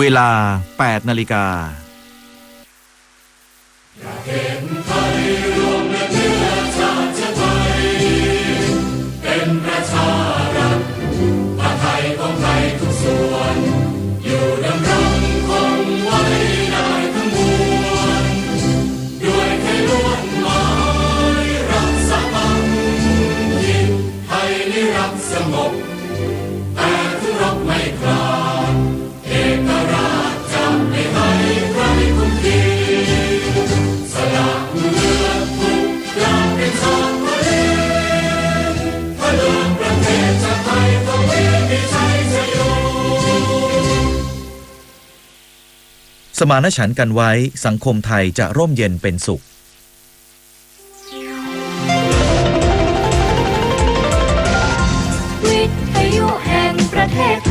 เวลา 8 นาฬิกา สมานฉันท์กันไว้สังคมไทยจะร่มเย็นเป็นสุข วิทยุแห่งประเทศ